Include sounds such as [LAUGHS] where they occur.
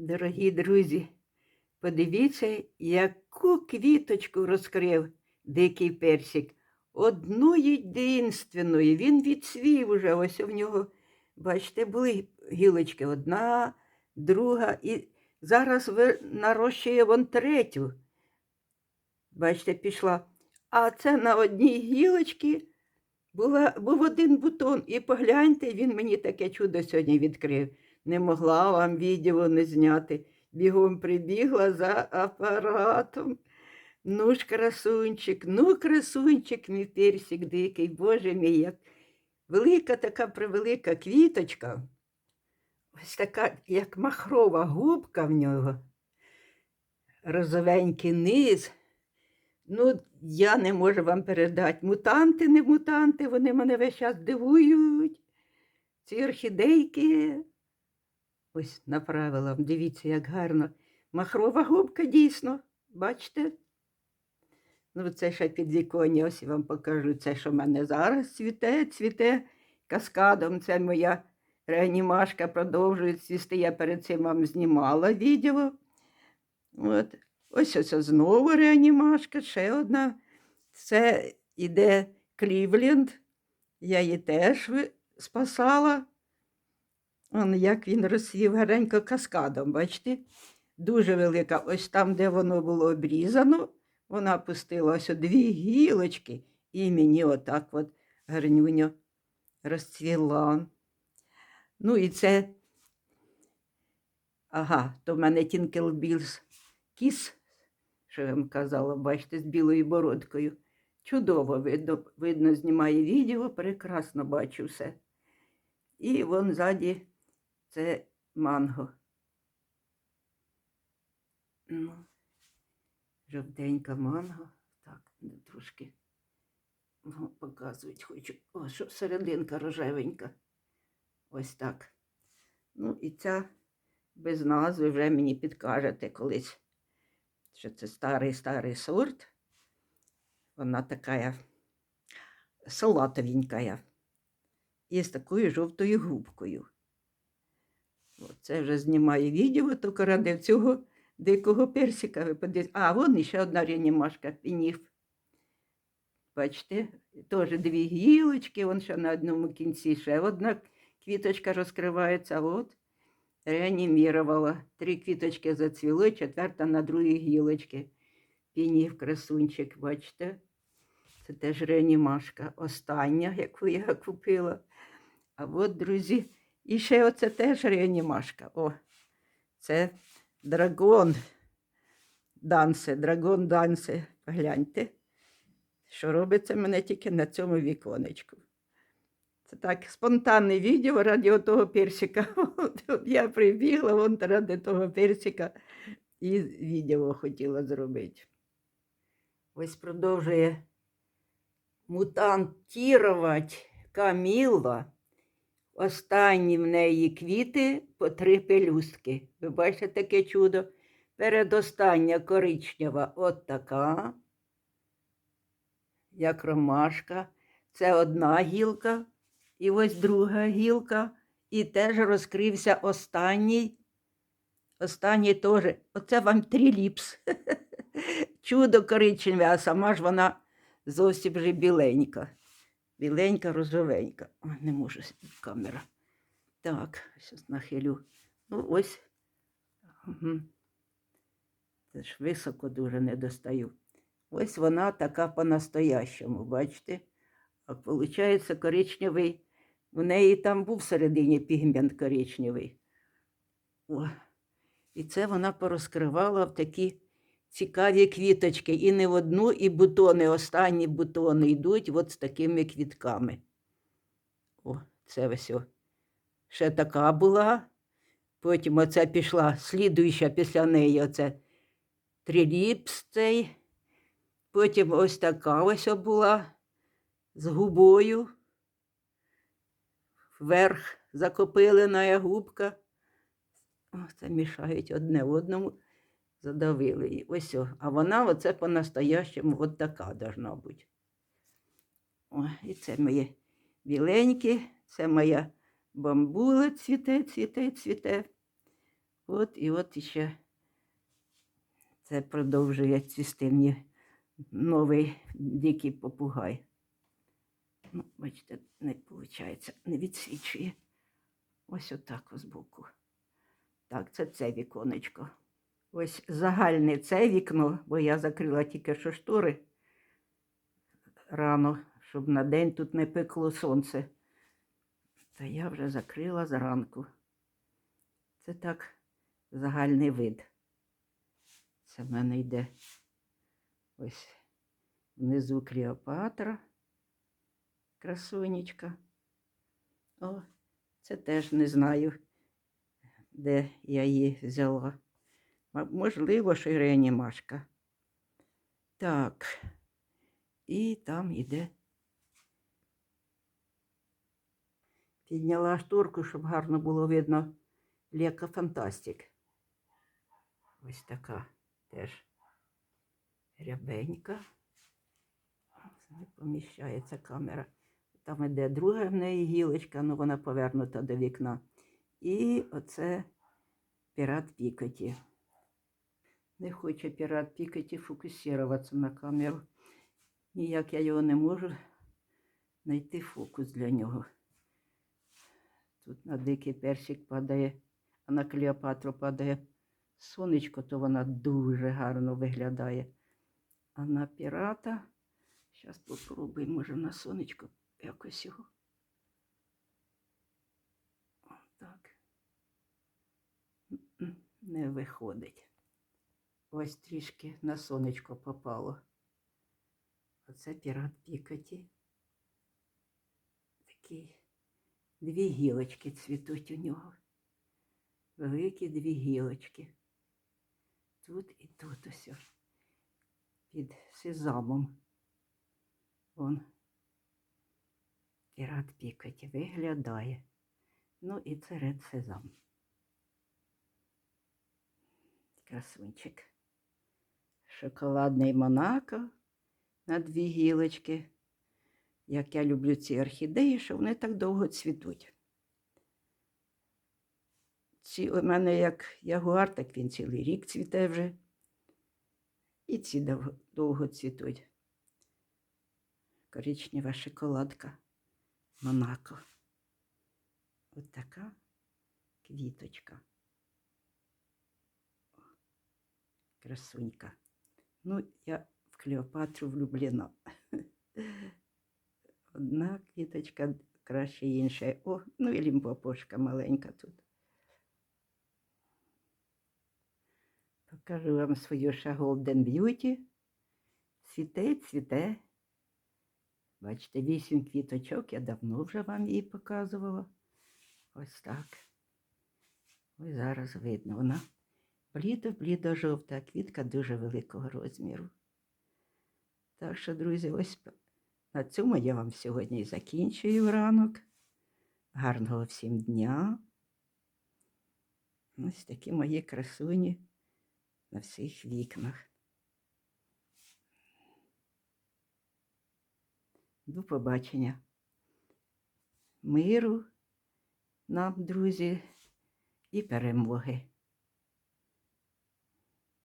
Дорогі друзі, подивіться, яку квіточку розкрив дикий персик. Одну єдинственної. Він відсвів уже. Ось у нього, бачите, були гілочки одна, друга, і зараз нарощує вон третю. Бачите, пішла. А це на одній гілочці була, був один бутон. І погляньте, він мені таке чудо сьогодні відкрив. Не могла вам відео не зняти. Бігом прибігла за апаратом. Ну ж, красунчик, ну, красунчик, мій персик дикий, боже мій, як велика така превелика квіточка. Ось така, як махрова губка в нього. Розовенький низ. Ну, я не можу вам передати. Мутанти, не мутанти, вони мене весь час дивують. Ці орхідейки. Ось направила, дивіться, як гарно. Махрова губка дійсно, бачите? Ну, це ще підвіконня, ось я вам покажу. Це, що в мене зараз цвіте, цвіте каскадом. Це моя реанімашка продовжує цвісти. Я перед цим вам знімала відео. От. Ось ось знову реанімашка, ще одна. Це іде Клівленд. Я її теж спасала. Он як він розсвів гарненько каскадом, бачите? Дуже велика. Ось там, де воно було обрізано, вона пустила ось дві гілочки, і мені отак от гарнюньо розцвіла. Ну і це. Ага, то в мене Тінкелбілс кіс, що я вам казала, бачите, з білою бородкою. Чудово видно, видно, знімає відео, прекрасно бачу все. І вон ззаді це манго. Ну, жовтенька манго. Так, ну, трошки ну, показують хочу. О, що серединка рожевенька. Ось так. Ну, і ця без назви вже мені підкажете колись, що це старий старий сорт. Вона така салатовенька. І з такою жовтою губкою. Це вже знімаю відео, тільки ради цього дикого персика. Ви подивіться. А, вон іще одна реанімашка, пініф. Бачите, теж дві гілочки, вон ще на одному кінці ще одна квіточка розкривається. От реанімірувала. Три квіточки зацвіли, четверта на другій гілочці. Пінів красунчик, бачите? Це теж реанімашка. Остання, яку я купила. А от, друзі, і ще оце теж реанімашка. О, це драгон дансе, драгон дансе. Погляньте, що робиться мене тільки на цьому віконечку. Це так спонтанне відео раді того персика. [LAUGHS] Я прибігла вон ради того персика і відео хотіла зробити. Ось продовжує мутантувати Камілла. Останні в неї квіти по три пелюстки. Ви бачите таке чудо? Передостання коричнева от така, як ромашка. Це одна гілка, і ось друга гілка. І теж розкрився останній. Останній теж. Оце вам тріліпс. [LAUGHS] Чудо коричневе, а сама ж вона зовсім вже біленька. Біленька, розовенька. О, не можу камера. Так, зараз нахилю. Ну, ось. Це ж високо дуже не достаю. Ось вона така по-настоящому, бачите? А виходить коричневий. У неї там був всередині пігмент коричневий. О. І це вона порозкривала в такі цікаві квіточки. І не в одну, і бутони, останні бутони йдуть от з такими квітками. О, це ось. Ще така була. Потім оце пішла слідуюча після неї оце триліпс цей. Потім ось така ось була з губою. Вверх закопилена губка. О, це мішають одне одному задавили її. Ось, о. а вона оце по-настоящему от така должна бути. О, і це моє біленьке, це моя бамбула цвіте, цвіте, цвіте. От і от іще це продовжує цвісти мені новий дикий попугай. Ну, бачите, не виходить, не відсвічує. Ось отак ось збоку. Так, це це віконечко. Ось загальне це вікно, бо я закрила тільки що штори рано, щоб на день тут не пекло сонце. Та я вже закрила зранку. Це так загальний вид. Це в мене йде ось внизу Клеопатра, красунечка. О, це теж не знаю, де я її взяла. Можливо, що Ірені Машка. Так. І там іде. Підняла шторку, щоб гарно було видно Лека Фантастик. Ось така теж рябенька. Не поміщається камера. Там іде друга в неї гілочка, ну вона повернута до вікна. І оце пірат Пікоті. Не хоче пірат Пікоті фокусуватися на камеру. Ніяк я його не можу знайти фокус для нього. Тут на дикий персик падає, а на Клеопатру падає сонечко, то вона дуже гарно виглядає. А на пірата, зараз попробуємо, може на сонечко якось його. Так. Не виходить. Ось трішки на сонечко попало. Оце пірат Пікоті. Такий дві гілочки цвітуть у нього. Великі дві гілочки. Тут і тут ось. Під сезамом. Вон. Пірат Пікоті виглядає. Ну і це ред сезам. Красунчик. Шоколадний Монако на дві гілочки. Як я люблю ці орхідеї, що вони так довго цвітуть. Ці у мене як ягуар, так він цілий рік цвіте вже. І ці довго, цвітуть. Коричнева шоколадка Монако. От така квіточка. Красунька. Ну, я в Клеопатру влюблена. [LAUGHS] Одна квіточка краще іншої. О, ну і лімпопошка маленька тут. Покажу вам свою Golden Beauty. Цвіте, цвіте. Бачите, вісім квіточок, я давно вже вам її показувала. Ось так. Ось зараз видно. Вона блідо-блідо жовта, квітка дуже великого розміру. Так що, друзі, ось на цьому я вам сьогодні і закінчую ранок. Гарного всім дня. Ось такі мої красуні на всіх вікнах. До побачення. Миру нам, друзі, і перемоги.